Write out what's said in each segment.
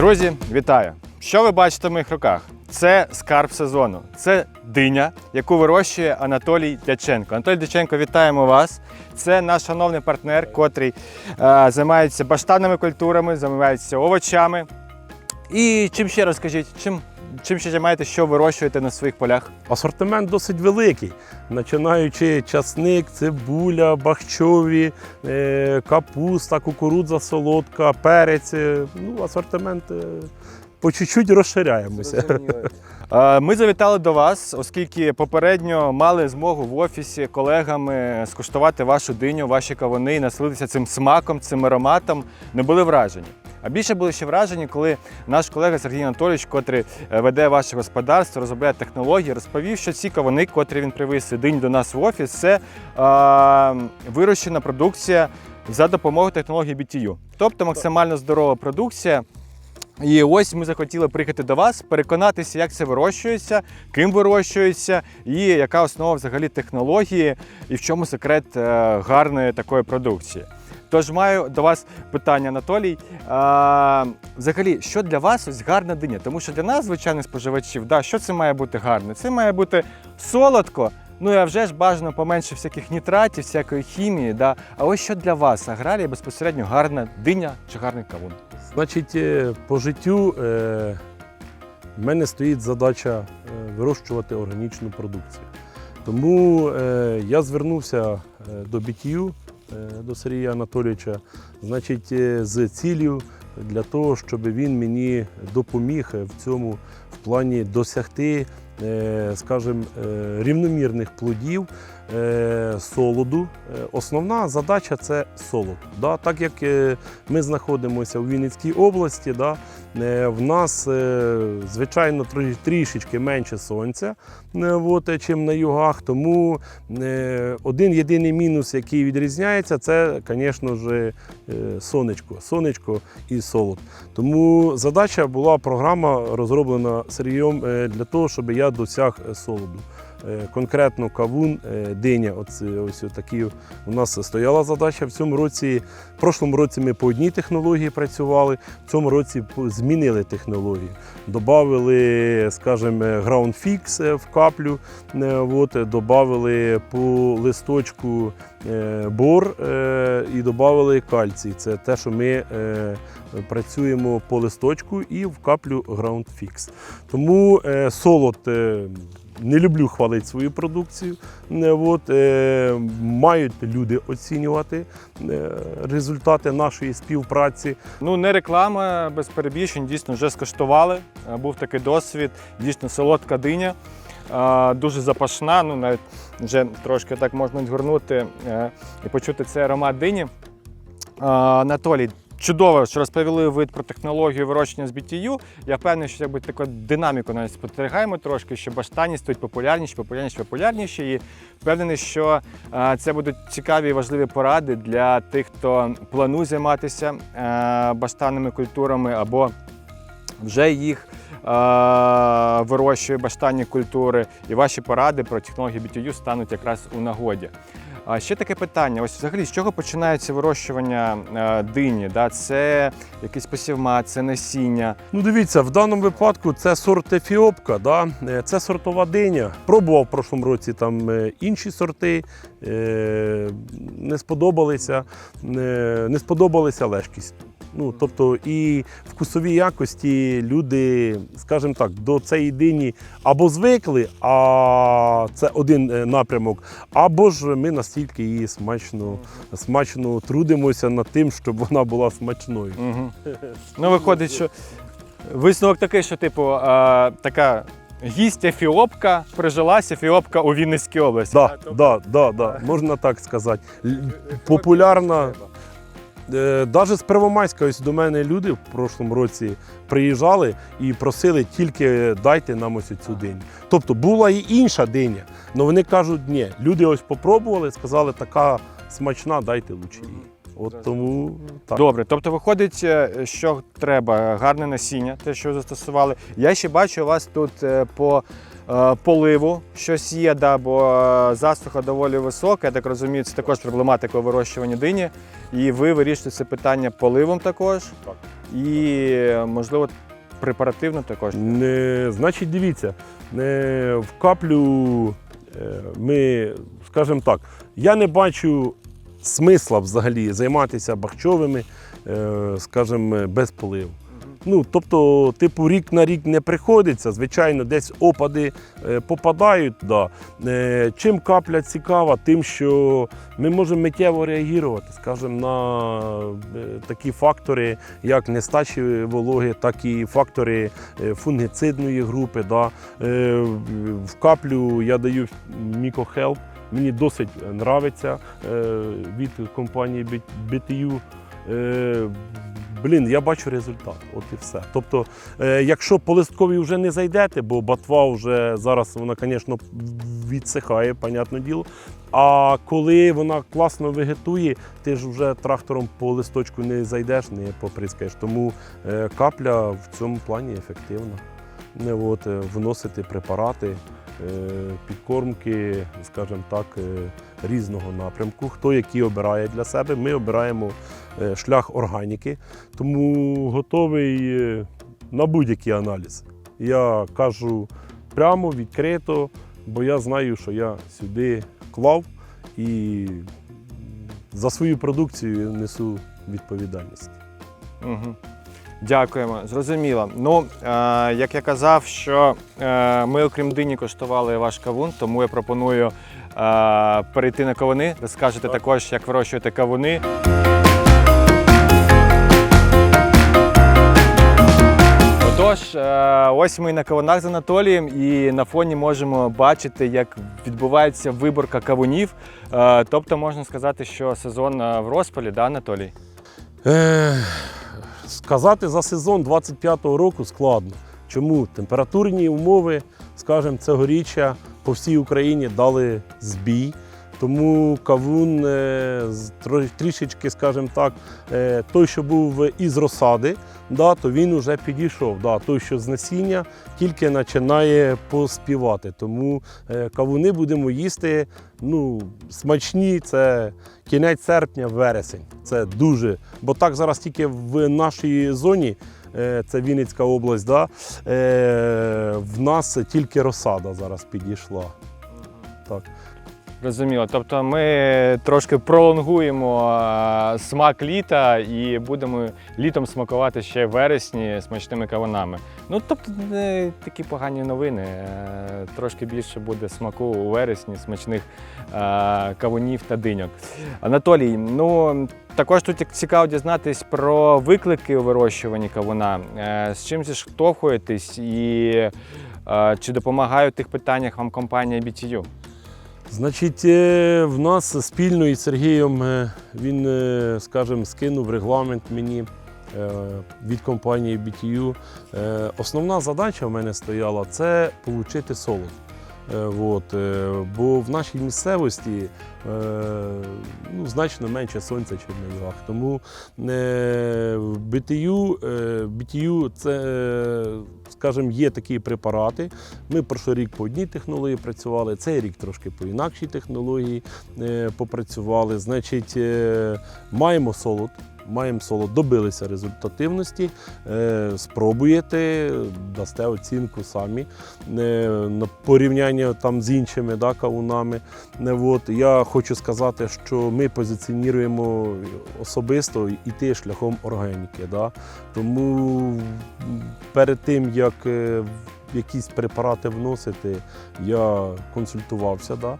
Друзі, вітаю! Що ви бачите в моїх руках? Це скарб сезону. Це диня, яку вирощує Анатолій Дяченко. Анатолій Дяченко, вітаємо вас. Це наш шановний партнер, котрий е, займається баштанними культурами, займається овочами. І чим ще розкажіть, чим, чим ще займаєтесь, що вирощуєте на своїх полях? Асортимент досить великий, починаючи часник, цибуля, бахчові, е, капуста, кукурудза солодка, перець. е, Ну, асортимент е, по чуть-чуть розширяємося. Ми завітали до вас, оскільки попередньо мали змогу в офісі колегами скуштувати вашу диню, ваші кавуни і насолитися цим смаком, цим ароматом. Не були вражені. А більше були ще вражені, коли наш колега Сергій Анатолійович, котрий е, веде ваше господарство, розробляє технології, розповів, що ці кавуни, котрі він привіз динь до нас в офіс, це е, вирощена продукція за допомогою технології BTU. Тобто максимально здорова продукція. І ось ми захотіли приїхати до вас, переконатися, як це вирощується, ким вирощується, і яка основа взагалі технології, і в чому секрет е, гарної такої продукції. Тож маю до вас питання, Анатолій. А, взагалі, що для вас ось гарна диня? Тому що для нас, звичайних споживачів, да, що це має бути гарне? Це має бути солодко. Ну а вже ж бажано поменше всяких нітратів, всякої хімії. Да? А ось що для вас, аграрія, безпосередньо гарна диня чи гарний кавун? Значить, е, по життю е, в мене стоїть задача е, вирощувати органічну продукцію. Тому е, я звернувся е, до е, до Сергія Анатолійовича, значить, е, з ціллю для того, щоб він мені допоміг в цьому в плані досягти, е, скажімо, е, рівномірних плодів. Е, Солоду. Е, Основна задача це солод. Так як е, ми знаходимося у Вінницькій області, в нас, звичайно, трішечки менше сонця, от, чим на югах. Тому один єдиний мінус, який відрізняється, це, звісно ж, сонечко. Сонечко і солод. Тому задача була програма розроблена Сергієм для того, щоб я досяг солоду. Е, Конкретно кавун, е, диня. Оце, ось такі у нас стояла задача в цьому році. В прошлому році ми по одній технології працювали, в цьому році змінили технологію. Добавили, скажімо, Ground Fix е, в каплю, е, от, е, добавили по листочку е, бор е, і додали кальцій. Це те, що ми е, працюємо по листочку і в каплю Ground Fix. Тому е, солод. Не люблю хвалити свою продукцію. От, е, мають люди оцінювати е, результати нашої співпраці. Ну, не реклама без перебільшень, дійсно вже скуштували. Е, Був такий досвід, дійсно солодка диня, дуже запашна. Ну, навіть вже трошки так можна відгорнути е, і почути цей аромат дині. Анатолій, чудово, що розповіли ви про технологію вирощення з BTU. Я впевнений, що якби таку динаміку навіть спостерігаємо трошки, що баштані стають популярніші, популярніші, популярніші. І впевнений, що е, це будуть цікаві і важливі поради для тих, хто планує займатися е, баштанними культурами або вже їх е, вирощує баштанні культури. І ваші поради про технологію BTU стануть якраз у нагоді. А ще таке питання: ось взагалі з чого починається вирощування е, дині? Да? Це якийсь посівма, це насіння. Ну, дивіться, в даному випадку це сорт ефіопка, да? е, це сортова диня. Пробував в прошлому році там е, інші сорти, не сподобалися, не сподобалися лежкість. Ну, тобто і вкусові якості люди, скажімо так, до цієї дині або звикли, а це один е, напрямок, або ж ми настільки її смачно, смачно трудимося над тим, щоб вона була смачною. Угу. Ну, виходить, що висновок такий, що, типу, е, така гість ефіопка прижилася, ефіопка у Вінницькій області. Да, да, да, да, можна так сказати. Популярна. Навіть з Первомайська ось до мене люди в прошлому році приїжджали і просили тільки дайте нам ось цю диню. Тобто була і інша диня, але вони кажуть, ні, люди ось попробували, сказали, така смачна, дайте лучше її. От тому так. Добре, тобто виходить, е, що треба гарне насіння, те, що застосували. Я ще бачу у вас тут е, по е, поливу щось є, да, бо е, засуха доволі висока. Я так розумію, це також проблематика у вирощуванні дині. І ви вирішуєте це питання поливом також. Так. І, е, можливо, препаративно також. Не, значить, дивіться, не, в каплю е, ми, скажімо так, я не бачу смисла взагалі займатися бахчовими, е, скажімо, без поливу. Ну, тобто, типу, рік на рік не приходиться. Звичайно, десь опади е, попадають. Да. Е, чим капля цікава, тим, що ми можемо миттєво реагувати, скажімо, на е, такі фактори, як нестачі вологи, так і фактори фунгицидної групи. Да. В каплю я даю мікохелп. Мені досить е, від компанії BTU. Блін, я бачу результат, от і все. Тобто, е, якщо по листковій вже не зайдете, бо батва вже зараз вона, звісно, відсихає, понятне діло. А коли вона класно вегетує, ти ж вже трактором по листочку не зайдеш, не поприскаєш. Тому е, капля в цьому плані ефективна. Не, от, е, вносити препарати, підкормки, скажімо так, різного напрямку. Хто який обирає для себе, ми обираємо е, шлях органіки, тому готовий е, на будь-який аналіз. Я кажу прямо, відкрито, бо я знаю, що я сюди клав і за свою продукцію несу відповідальність. Угу. Дякуємо, зрозуміло. Ну, е, як я казав, що е, ми, окрім дині, коштували ваш кавун, тому я пропоную перейти на кавуни. Розкажете Так. також, як вирощуєте кавуни. Отож, е, ось ми на кавунах з Анатолієм, і на фоні можемо бачити, як відбувається виборка кавунів. Е, тобто можна сказати, що сезон е, в розпалі, да, Анатолій? Е, сказати за сезон 25-го року складно. Чому? Температурні умови, скажімо, цьогоріччя по всій Україні дали збій. Тому кавун е, трішечки, скажімо так, е, той, що був із розсади, да, то він вже підійшов. Да, той, що з насіння, тільки починає поспівати. Тому е, кавуни будемо їсти ну, смачні. Це кінець серпня, вересень. Це дуже. Бо так зараз тільки в нашій зоні, це Вінницька область, да, е, в нас тільки розсада зараз підійшла. Так. Розуміло. Тобто ми трошки пролонгуємо смак літа і будемо літом смакувати ще в вересні смачними кавунами. Ну, тобто, не такі погані новини. Е, Трошки більше буде смаку у вересні, смачних е, кавунів та диньок. Анатолій, ну також тут цікаво дізнатись про виклики у вирощуванні кавуна. Е, З чим зіштовхуєтесь і чи допомагає у тих питаннях вам компанія BTU? Значить, е, в нас спільно із Сергієм е, він, е, скажімо, скинув регламент мені від компанії BTU. Основна задача в мене стояла це отримати солод. Е, От, е, бо в нашій місцевості е, ну, значно менше сонця, ніж на югах. Тому в е, BTU це, скажімо, є такі препарати. Ми прошлий рік по одній технології працювали, цей рік трошки по інакшій технології попрацювали. Значить, маємо солод. Маємо солод, добилися результативності, е, спробуєте, дасте оцінку самі е, на порівняння там з іншими да, кавунами. Е, От, я хочу сказати, що ми позиціонуємо особисто йти шляхом органіки. Да. Тому перед тим, як якісь препарати вносити, я консультувався. Да.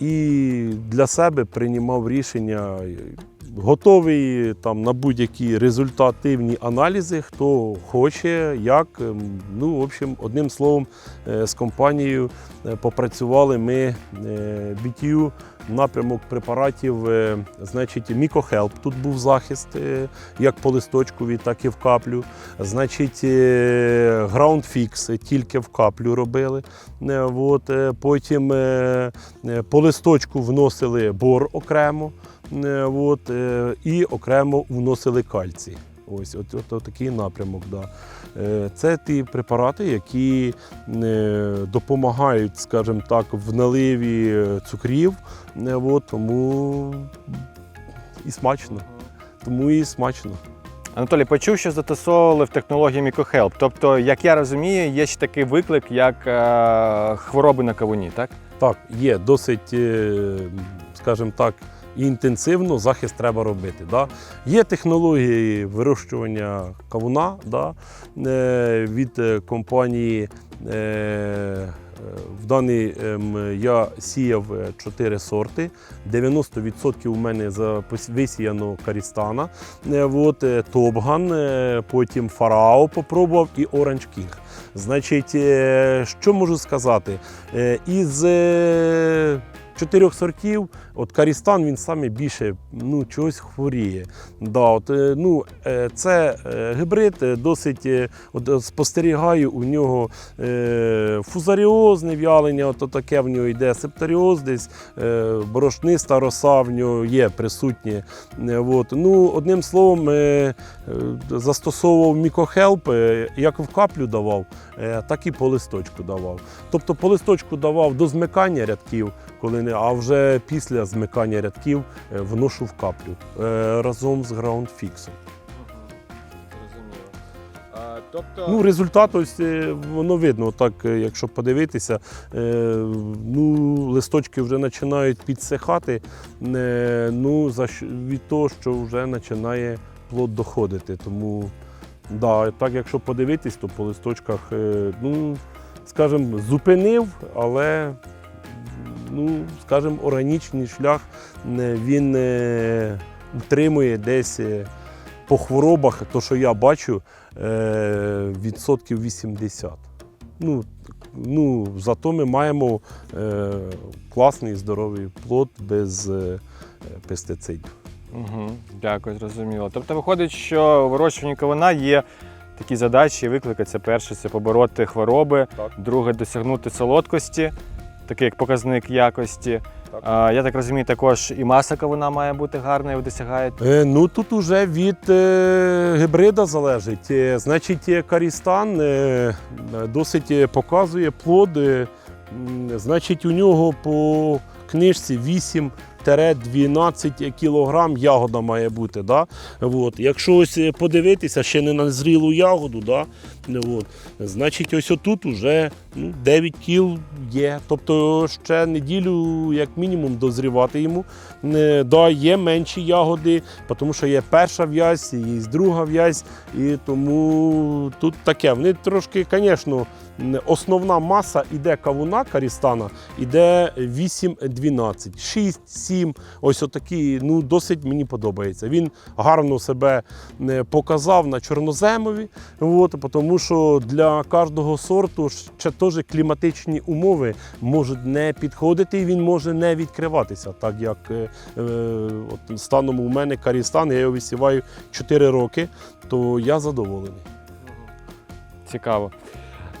І для себе приймав рішення. Готовий там на будь-які результативні аналізи, хто хоче, як. ем, Ну, в общем, одним словом, е, з компанією е, попрацювали ми е, BTU, напрямок препаратів, е, значить, Мікохелп. Тут був захист е, як по листочкові, так і в каплю. Значить, е, Ground Fix тільки в каплю робили. Е, От, е, потім е, е, по листочку вносили бор окремо. Е, От, е, і окремо вносили кальцій. Ось от, от, от такий напрямок. Да. Е, Це ті препарати, які е, допомагають, скажімо так, в наливі е, цукрів. От, тому і смачно. Тому і смачно. Анатолій, почув, що застосовували в технології мікохелп. Тобто, як я розумію, є ще такий виклик, як хвороби на кавуні, так? Так, є досить, скажімо так, інтенсивно захист треба робити. Да? Є технології вирощування кавуна да? е, від е, компанії. Е, е, в даний ем, я сіяв е, чотири сорти. 90% у мене висіяно карістана, е, от, е, Топган, е, потім Фарао попробував і Оранж Кінг. Значить, е, що можу сказати? Е, Із е, чотирьох сортів, от Карістан він саме більше ну, чогось хворіє. Да, от, е, ну, е, це е, гібрид, досить от, спостерігаю, у нього е, фузаріозне в'ялення, от таке в нього йде септоріоз десь, е, борошниста роса в нього є присутнє. Е, От. Ну, одним словом, е, застосовував мікохелп, як в каплю давав, так і по листочку давав. Тобто по листочку давав до змикання рядків, коли не, а вже після змикання рядків е, вношу в каплю е, разом з граундфіксом. Тобто, Ну, результат ось е, воно видно. Так, якщо подивитися, ну, листочки вже починають підсихати. Ну, від того, що вже починає плод доходити. Тому, да, так, якщо подивитись, то по листочках, ну, скажімо, зупинив, але. Ну, скажімо, органічний шлях е, він е, утримує десь е, по хворобах, то, що я бачу, відсотків 80. Ну, ну, зато ми маємо е, класний здоровий плод без е, пестицидів. Угу, дякую, зрозуміло. Тобто виходить, що у вирощуванні кавуна є такі задачі і виклики. Це перше це побороти хвороби, Так. друге досягнути солодкості, такий як показник якості. А, я так розумію, також і маса кавуна має бути ви досягаєте. Е, ну тут уже від е, гібрида залежить. Е, значить, е, карістан е, досить е, показує плод. е, м, значить, у нього по книжці 8-12 кілограм ягода має бути. Да? От. Якщо ось е, подивитися ще не на зрілу ягоду, да? От. значить ось отут уже ну, 9 кіл є. Тобто ще неділю, як мінімум, дозрівати йому. Е, Да, є менші ягоди, тому що є перша в'язь, є друга в'язь, і тому тут таке. Вони трошки, звісно, основна маса іде кавуна карістана, іде 8-12, 6-7. Ось отакі, ну досить мені подобається. Він гарно себе е, показав на чорноземові, от, тому що для кожного сорту ще теж кліматичні умови можуть не підходити, і він може не відкриватися, так як е, е, от станом у мене карістан, я його висіваю 4 роки, то я задоволений. Цікаво.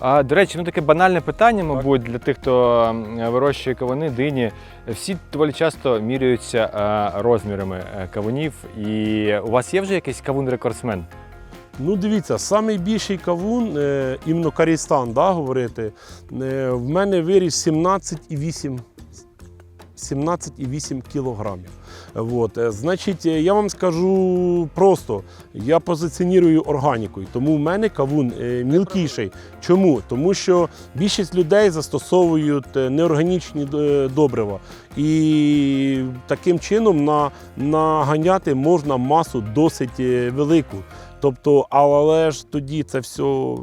А, до речі, ну таке банальне питання, мабуть, для тих, хто вирощує кавуни, дині. Всі доволі часто міряються е, розмірами кавунів. І у вас є вже якийсь кавун-рекордсмен? Ну, дивіться, найбільший кавун, е, іменно Карістан, да, говорити, е, в мене виріс 17,8 17,8 кілограмів. Вот. е, Значить, е, я вам скажу просто, я позиціоную органікою, тому в мене кавун е, мілкіший. Чому? Тому що більшість людей застосовують неорганічні добрива. І таким чином на, наганяти можна масу досить велику. Тобто, але ж тоді це все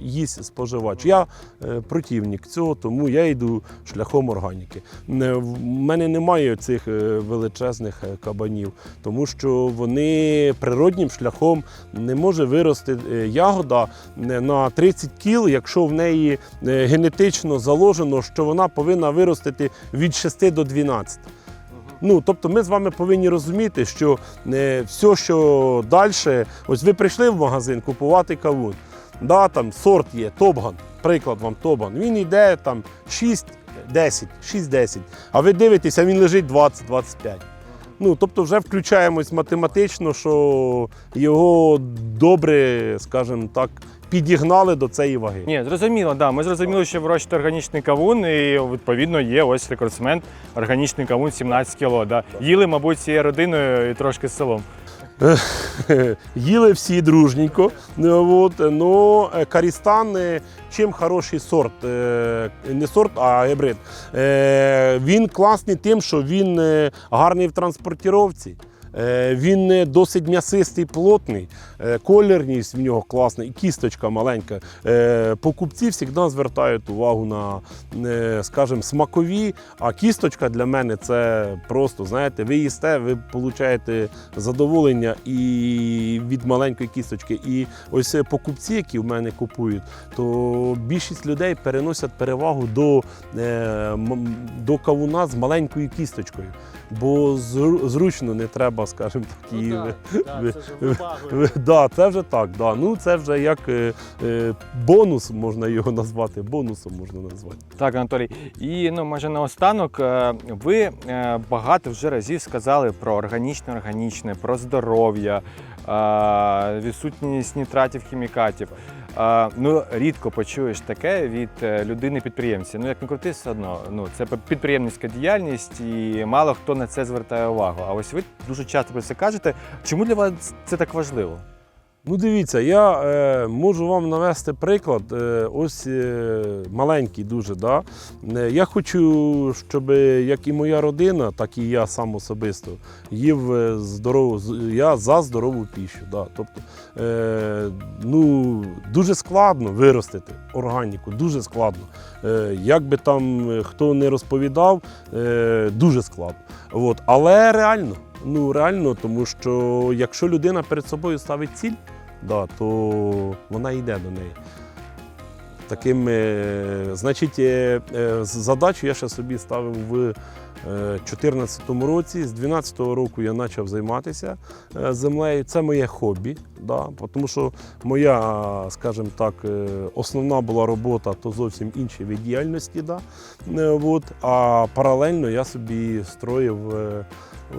їсть споживач. Я е, противник цього, тому я йду шляхом органіки. В мене немає цих е, величезних е, кабанів, тому що вони природнім шляхом не може вирости ягода на 30 кіл, якщо в неї генетично заложено, що вона повинна виростити від 6 до 12. Ну, тобто ми з вами повинні розуміти, що е, все, що далі, ось ви прийшли в магазин купувати кавун. Да, там сорт є, Топган, приклад вам Топган. Він йде там 6-10, 6-10. А ви дивитеся, він лежить 20-25. Ну, тобто вже включаємось математично, що його добре, скажімо так, підігнали до цієї ваги. Ні, зрозуміло, да. Ми зрозуміли, що вирощуєте органічний кавун, і відповідно є ось рекордсмен органічний кавун 17 кіло. Да. Їли, мабуть, цією родиною і трошки з селом. Їли всі дружненько. Е, От, но е, Карістан е, чим хороший сорт, е, не сорт, а гібрид. Е, Він класний тим, що він е, гарний в транспортіровці. Е, Він е, досить м'ясистий, плотний, е, колірність в нього класна і кісточка маленька. Покупці завжди звертають увагу на, скажімо, смакові, а кісточка для мене це просто, знаєте, ви їсте, ви отримуєте задоволення і від маленької кісточки. І ось покупці, які в мене купують, то більшість людей переносять перевагу до, до кавуна з маленькою кісточкою. Бо зру- зручно не треба, скажімо так, її. ви- ви- Да, це вже так. Да. Ну, це вже як е, е, бонус можна його назвати. Бонусом можна назвати. Так, Анатолій. І ну, може наостанок, е, ви е, багато вже разів сказали про органічне, органічне, про здоров'я, е, відсутність нітратів, хімікатів. Ну, рідко почуєш таке від е, людини-підприємця. Ну, як не крути, все одно. Ну, це підприємницька діяльність, і мало хто на це звертає увагу. А ось ви дуже часто про це кажете. Чому для вас це так важливо? Ну, дивіться, я е, можу вам навести приклад. Е, ось е, маленький дуже. Да? Е, я хочу, щоб як і моя родина, так і я сам особисто їв е, здорову, я за здорову піщу. Да? Тобто, е, ну, дуже складно виростити органіку, дуже складно. Е, як би там е, хто не розповідав, е, дуже складно. От. Але реально. Ну, реально, тому що якщо людина перед собою ставить ціль, да, то вона йде до неї. Таким, е, значить, е, е, задачу я ще собі ставив в 2014 році. З 2012 року я почав займатися землею. Це моє хобі. Да, тому що моя, скажімо так, основна була робота, то зовсім інші від діяльності. Да, от, а паралельно я собі строїв.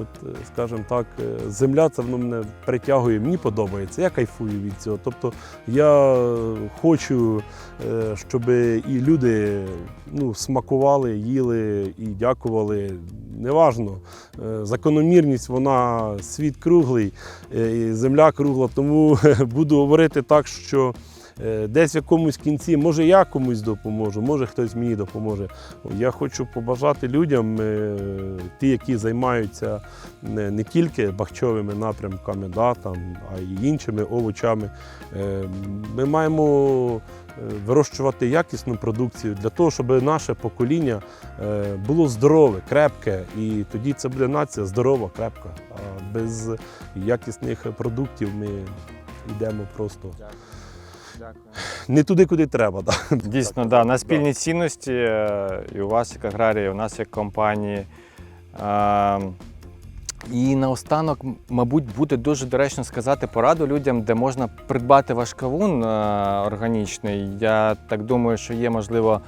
От, е, скажімо так, е, земля це воно мене притягує, мені подобається, я кайфую від цього. Тобто я хочу, е, щоб і люди ну, смакували, їли і дякували. Неважно, закономірність, вона світ круглий, земля кругла, тому буду говорити так, що. Е, Десь в якомусь кінці, може я комусь допоможу, може хтось мені допоможе. Я хочу побажати людям, е, ті, які займаються не, не тільки бахчовими напрямками, да, там, а й іншими овочами. Е, Ми маємо е, вирощувати якісну продукцію для того, щоб наше покоління е, було здорове, крепке, і тоді це буде нація здорова, крепка. А без якісних продуктів ми йдемо просто. Не туди, куди треба. Да. Дійсно, да, на спільні цінності е, і у вас як аграрії, і у нас як компанії. Е, І наостанок, мабуть, буде дуже доречно сказати пораду людям, де можна придбати ваш кавун е, органічний. Я так думаю, що є можливо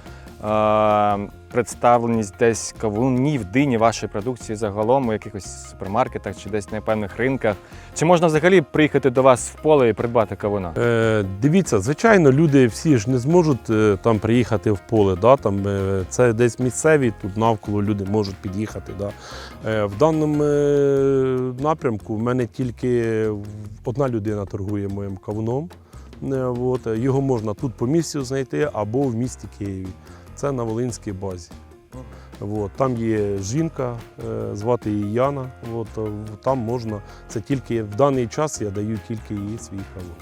представленість десь кавунів, дині вашої продукції загалом у якихось супермаркетах чи десь на певних ринках. Чи можна взагалі приїхати до вас в поле і придбати кавуна? Е, дивіться, звичайно, люди всі ж не зможуть е, там приїхати в поле. Да? Там, е, це десь місцеві, тут навколо люди можуть під'їхати. Да? Е, в даному е, напрямку в мене тільки одна людина торгує моїм кавуном. Е, от, його можна тут по місцю знайти або в місті Києві. Це на Волинській базі. От, там є жінка, е, звати її Яна. От, е, там можна, це тільки в даний час я даю тільки її свій кавун.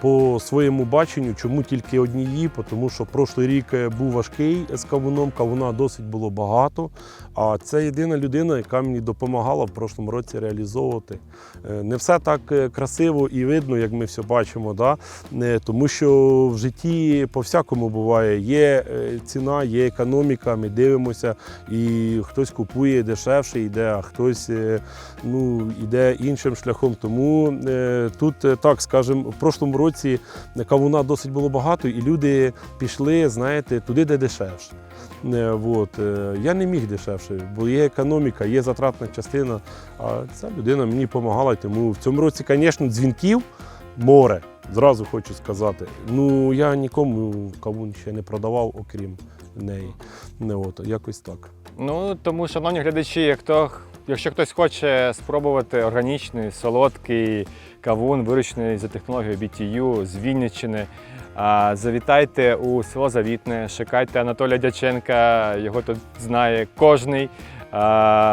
По своєму баченню, чому тільки однії, тому що прошлий рік е, був важкий з кавуном, кавуна досить було багато. А це єдина людина, яка мені допомагала в прошлому році реалізовувати. Е, Не все так е, красиво і видно, як ми все бачимо. Да? Тому що в житті по-всякому буває. Є ціна, є економіка, ми дивимося, і хтось купує дешевше, йде, а хтось ну, йде іншим шляхом. Тому тут, так скажемо, в прошлому тому році кавуна досить було багато, і люди пішли, знаєте, туди, де дешевше. Е, Вот. е, Я не міг дешевше, бо є економіка, є затратна частина. А ця людина мені допомагала. Тому в цьому році, звісно, дзвінків море. Зразу хочу сказати. Ну я нікому кавун ще не продавав, окрім неї. Не от, якось так. Ну тому, шановні глядачі, хто, якщо хтось хоче спробувати органічний, солодкий кавун, вирощений за технологією BTU з Вінниччини, завітайте у село Завітне, шукайте Анатолія Дяченка, його тут знає кожний.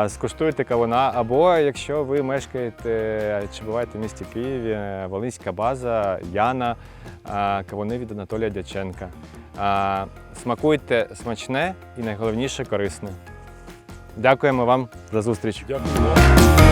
Скуштуйте кавуна, або якщо ви мешкаєте чи буваєте в місті Києві, Волинська база, Яна, кавуни від Анатолія Дяченка. Смакуйте смачне і найголовніше корисне. Дякуємо вам за зустріч. Дякую.